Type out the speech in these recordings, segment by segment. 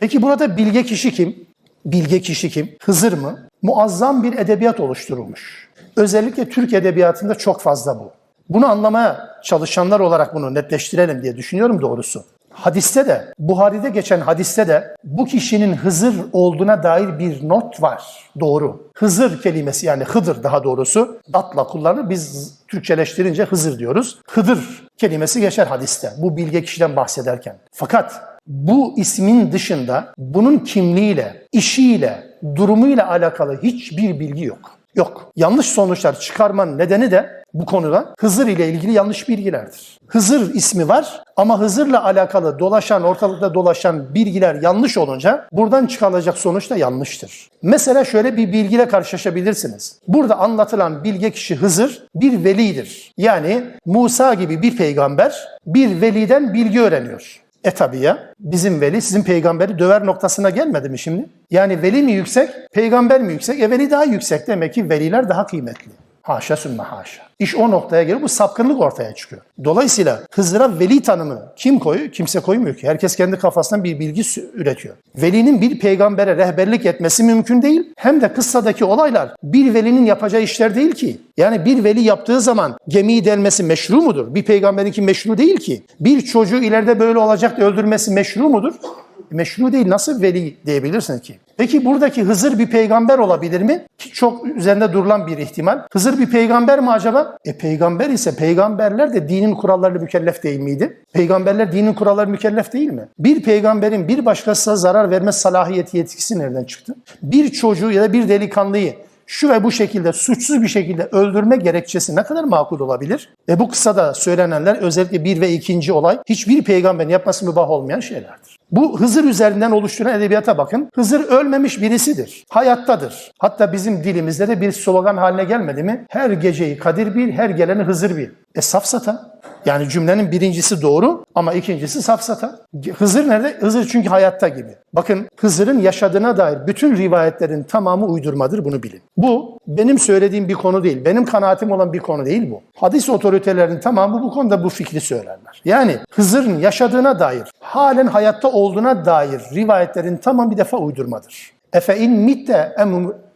Peki burada bilge kişi kim? Bilge kişi kim? Hızır mı? Muazzam bir edebiyat oluşturulmuş. Özellikle Türk edebiyatında çok fazla bu. Bunu anlamaya çalışanlar olarak bunu netleştirelim diye düşünüyorum doğrusu. Hadiste de, Buhari'de geçen hadiste de bu kişinin Hızır olduğuna dair bir not var. Doğru. Hızır kelimesi yani Hıdır daha doğrusu datla kullanılır. Biz Türkçeleştirince Hızır diyoruz. Hıdır kelimesi geçer hadiste. Bu bilge kişiden bahsederken. Fakat bu ismin dışında bunun kimliğiyle, işiyle, durumuyla alakalı hiçbir bilgi yok. Yok. Yanlış sonuçlar çıkarmanın nedeni de bu konuda Hızır ile ilgili yanlış bilgilerdir. Hızır ismi var ama Hızır'la alakalı dolaşan, ortalıkta dolaşan bilgiler yanlış olunca buradan çıkarılacak sonuç da yanlıştır. Mesela şöyle bir bilgiyle karşılaşabilirsiniz. Burada anlatılan bilge kişi Hızır bir velidir. Yani Musa gibi bir peygamber bir veliden bilgi öğreniyor. E tabi ya bizim veli sizin peygamberi döver noktasına gelmedi mi şimdi? Yani veli mi yüksek, peygamber mi yüksek? E veli daha yüksek demek ki veliler daha kıymetli. Haşa sümme haşa. İş o noktaya geliyor bu sapkınlık ortaya çıkıyor. Dolayısıyla Hızır'a veli tanımı kim koyuyor? Kimse koymuyor ki. Herkes kendi kafasından bir bilgi üretiyor. Velinin bir peygambere rehberlik etmesi mümkün değil. Hem de kıssadaki olaylar bir velinin yapacağı işler değil ki. Yani bir veli yaptığı zaman gemiyi delmesi meşru mudur? Bir peygamberinki meşru değil ki. Bir çocuğu ileride böyle olacak öldürmesi meşru mudur? Meşru değil. Nasıl veli diyebilirsin ki? Peki buradaki Hızır bir peygamber olabilir mi? Ki çok üzerinde durulan bir ihtimal. Hızır bir peygamber mi acaba? E peygamber ise peygamberler de dinin kurallarıyla mükellef değil miydi? Peygamberler dinin kuralları mükellef değil mi? Bir peygamberin bir başkasına zarar verme salahiyeti yetkisi nereden çıktı? Bir çocuğu ya da bir delikanlıyı şu ve bu şekilde suçsuz bir şekilde öldürme gerekçesi ne kadar makul olabilir? Ve bu kıssada söylenenler özellikle bir ve ikinci olay hiçbir peygamberin yapması mübah olmayan şeylerdir. Bu Hızır üzerinden oluşturan edebiyata bakın. Hızır ölmemiş birisidir. Hayattadır. Hatta bizim dilimizde de bir slogan haline gelmedi mi? Her geceyi Kadir bil, her geleni Hızır bil. E safsata. Yani cümlenin birincisi doğru ama ikincisi safsata. Hızır nerede? Hızır çünkü hayatta gibi. Bakın Hızır'ın yaşadığına dair bütün rivayetlerin tamamı uydurmadır bunu bilin. Bu benim söylediğim bir konu değil. Benim kanaatim olan bir konu değil bu. Hadis otoritelerinin tamamı bu konuda bu fikri söylerler. Yani Hızır'ın yaşadığına dair, halen hayatta olduğuna dair rivayetlerin tamamı bir defa uydurmadır. Efe in mitte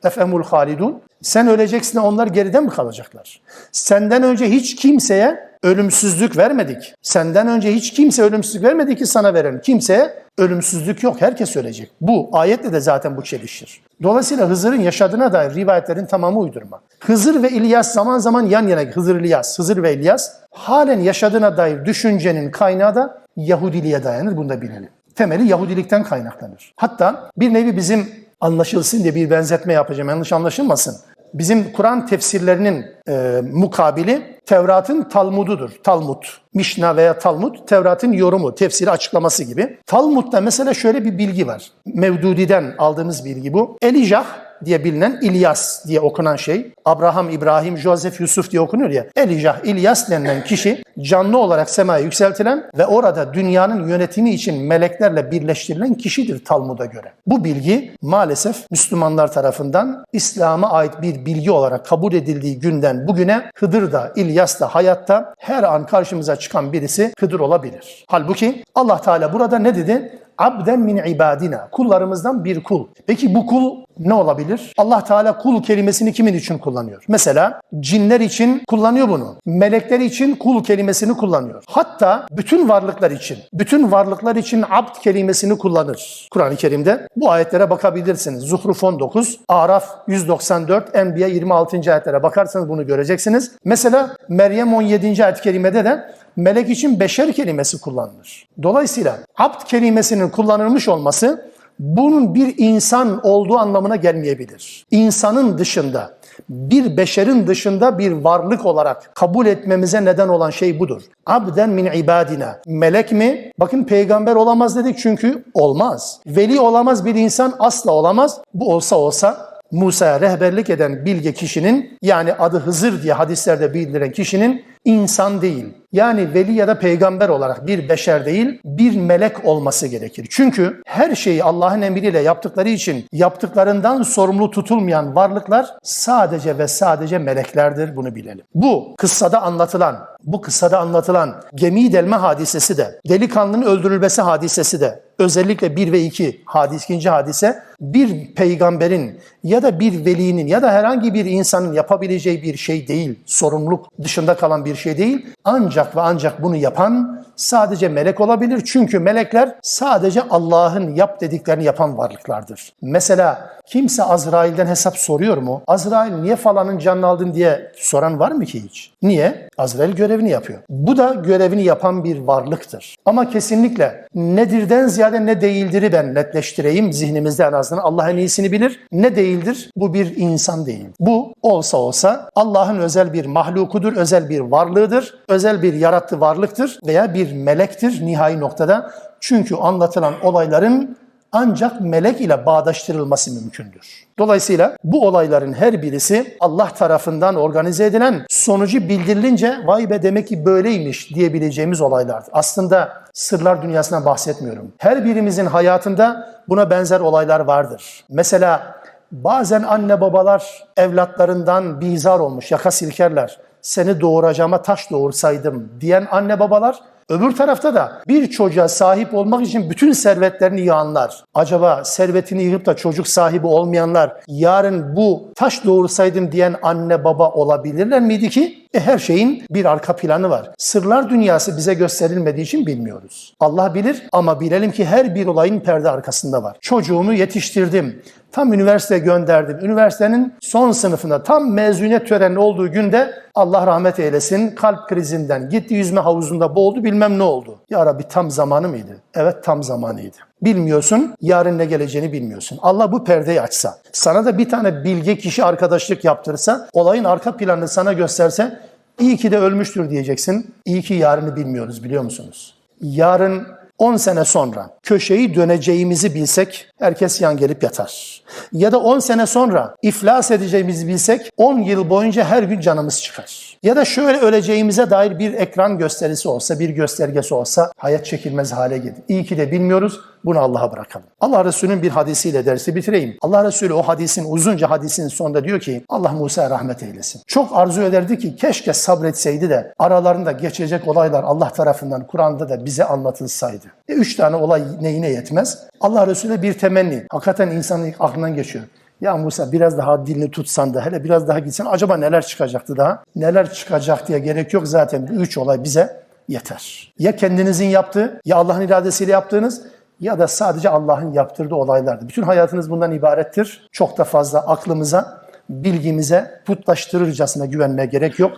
efemul halidun. Sen öleceksin onlar geride mi kalacaklar? Senden önce hiç kimseye ölümsüzlük vermedik. Senden önce hiç kimse ölümsüzlük vermedi ki sana verelim. Kimseye ölümsüzlük yok. Herkes ölecek. Bu ayetle de zaten bu çelişir. Dolayısıyla Hızır'ın yaşadığına dair rivayetlerin tamamı uydurma. Hızır ve İlyas zaman zaman yan yana Hızır İlyas, Hızır ve İlyas halen yaşadığına dair düşüncenin kaynağı da Yahudiliğe dayanır. Bunu da bilelim. Temeli Yahudilikten kaynaklanır. Hatta bir nevi bizim anlaşılsın diye bir benzetme yapacağım. Yanlış anlaşılmasın. Bizim Kur'an tefsirlerinin e, mukabili Tevrat'ın Talmud'udur. Talmud. Mişna veya Talmud, Tevrat'ın yorumu, tefsiri açıklaması gibi. Talmud'da mesela şöyle bir bilgi var. Mevdudi'den aldığımız bilgi bu. Elijah diye bilinen İlyas diye okunan şey. Abraham, İbrahim, Joseph, Yusuf diye okunuyor ya. Elijah, İlyas denilen kişi canlı olarak semaya yükseltilen ve orada dünyanın yönetimi için meleklerle birleştirilen kişidir Talmud'a göre. Bu bilgi maalesef Müslümanlar tarafından İslam'a ait bir bilgi olarak kabul edildiği günden bugüne Hıdır da İlyas da hayatta her an karşımıza çıkan birisi Hıdır olabilir. Halbuki Allah Teala burada ne dedi? Abden min ibadina. Kullarımızdan bir kul. Peki bu kul ne olabilir? Allah Teala kul kelimesini kimin için kullanıyor? Mesela cinler için kullanıyor bunu. Melekler için kul kelimesini kullanıyor. Hatta bütün varlıklar için, bütün varlıklar için abd kelimesini kullanır. Kur'an-ı Kerim'de bu ayetlere bakabilirsiniz. Zuhruf 19, Araf 194, Enbiya 26. ayetlere bakarsanız bunu göreceksiniz. Mesela Meryem 17. ayet-i kerimede de melek için beşer kelimesi kullanılır. Dolayısıyla abd kelimesinin kullanılmış olması bunun bir insan olduğu anlamına gelmeyebilir. İnsanın dışında, bir beşerin dışında bir varlık olarak kabul etmemize neden olan şey budur. Abden min ibadina. Melek mi? Bakın peygamber olamaz dedik çünkü olmaz. Veli olamaz bir insan asla olamaz. Bu olsa olsa Musa'ya rehberlik eden bilge kişinin yani adı Hızır diye hadislerde bildirilen kişinin insan değil. Yani veli ya da peygamber olarak bir beşer değil, bir melek olması gerekir. Çünkü her şeyi Allah'ın emriyle yaptıkları için yaptıklarından sorumlu tutulmayan varlıklar sadece ve sadece meleklerdir bunu bilelim. Bu kıssada anlatılan, bu kıssada anlatılan gemiyi delme hadisesi de, delikanlının öldürülmesi hadisesi de, özellikle bir ve iki hadis, ikinci hadise bir peygamberin ya da bir velinin ya da herhangi bir insanın yapabileceği bir şey değil, sorumluluk dışında kalan bir şey değil. Ancak ve ancak bunu yapan sadece melek olabilir. Çünkü melekler sadece Allah'ın yap dediklerini yapan varlıklardır. Mesela kimse Azrail'den hesap soruyor mu? Azrail niye falanın canını aldın diye soran var mı ki hiç? Niye? Azrail görevini yapıyor. Bu da görevini yapan bir varlıktır. Ama kesinlikle nedirden ziyade ne değildir'i ben netleştireyim zihnimizde en azından. Allah en iyisini bilir. Ne değildir? Bu bir insan değil. Bu olsa olsa Allah'ın özel bir mahlukudur, özel bir varlığıdır, özel bir yarattığı varlıktır veya bir melektir nihai noktada. Çünkü anlatılan olayların ancak melek ile bağdaştırılması mümkündür. Dolayısıyla bu olayların her birisi Allah tarafından organize edilen sonucu bildirilince vay be demek ki böyleymiş diyebileceğimiz olaylardır. Aslında sırlar dünyasından bahsetmiyorum. Her birimizin hayatında buna benzer olaylar vardır. Mesela bazen anne babalar evlatlarından bizar olmuş, yaka silkerler. Seni doğuracağıma taş doğursaydım diyen anne babalar Öbür tarafta da bir çocuğa sahip olmak için bütün servetlerini yığanlar. Acaba servetini yığıp da çocuk sahibi olmayanlar yarın bu taş doğursaydım diyen anne baba olabilirler miydi ki? E her şeyin bir arka planı var. Sırlar dünyası bize gösterilmediği için bilmiyoruz. Allah bilir ama bilelim ki her bir olayın perde arkasında var. Çocuğumu yetiştirdim. Tam üniversite gönderdim. Üniversitenin son sınıfında tam mezuniyet töreni olduğu günde Allah rahmet eylesin kalp krizinden gitti yüzme havuzunda boğuldu bilmem ne oldu. Ya Rabbi tam zamanı mıydı? Evet tam zamanıydı. Bilmiyorsun, yarın ne geleceğini bilmiyorsun. Allah bu perdeyi açsa, sana da bir tane bilge kişi arkadaşlık yaptırsa, olayın arka planını sana gösterse, iyi ki de ölmüştür diyeceksin. İyi ki yarını bilmiyoruz biliyor musunuz? Yarın 10 sene sonra köşeyi döneceğimizi bilsek herkes yan gelip yatar. Ya da 10 sene sonra iflas edeceğimizi bilsek 10 yıl boyunca her gün canımız çıkar. Ya da şöyle öleceğimize dair bir ekran gösterisi olsa, bir göstergesi olsa hayat çekilmez hale gelir. İyi ki de bilmiyoruz. Bunu Allah'a bırakalım. Allah Resulü'nün bir hadisiyle dersi bitireyim. Allah Resulü o hadisin uzunca hadisin sonunda diyor ki Allah Musa'ya rahmet eylesin. Çok arzu ederdi ki keşke sabretseydi de aralarında geçecek olaylar Allah tarafından Kur'an'da da bize anlatılsaydı. E, üç tane olay neyine yetmez? Allah Resulü'ne bir temenni. Hakikaten insanın aklından geçiyor. Ya Musa biraz daha dilini tutsan da hele biraz daha gitsen acaba neler çıkacaktı daha? Neler çıkacak diye gerek yok zaten. Bu üç olay bize yeter. Ya kendinizin yaptığı ya Allah'ın iradesiyle yaptığınız ya da sadece Allah'ın yaptırdığı olaylardır. Bütün hayatınız bundan ibarettir. Çok da fazla aklımıza, bilgimize putlaştırırcasına güvenmeye gerek yok.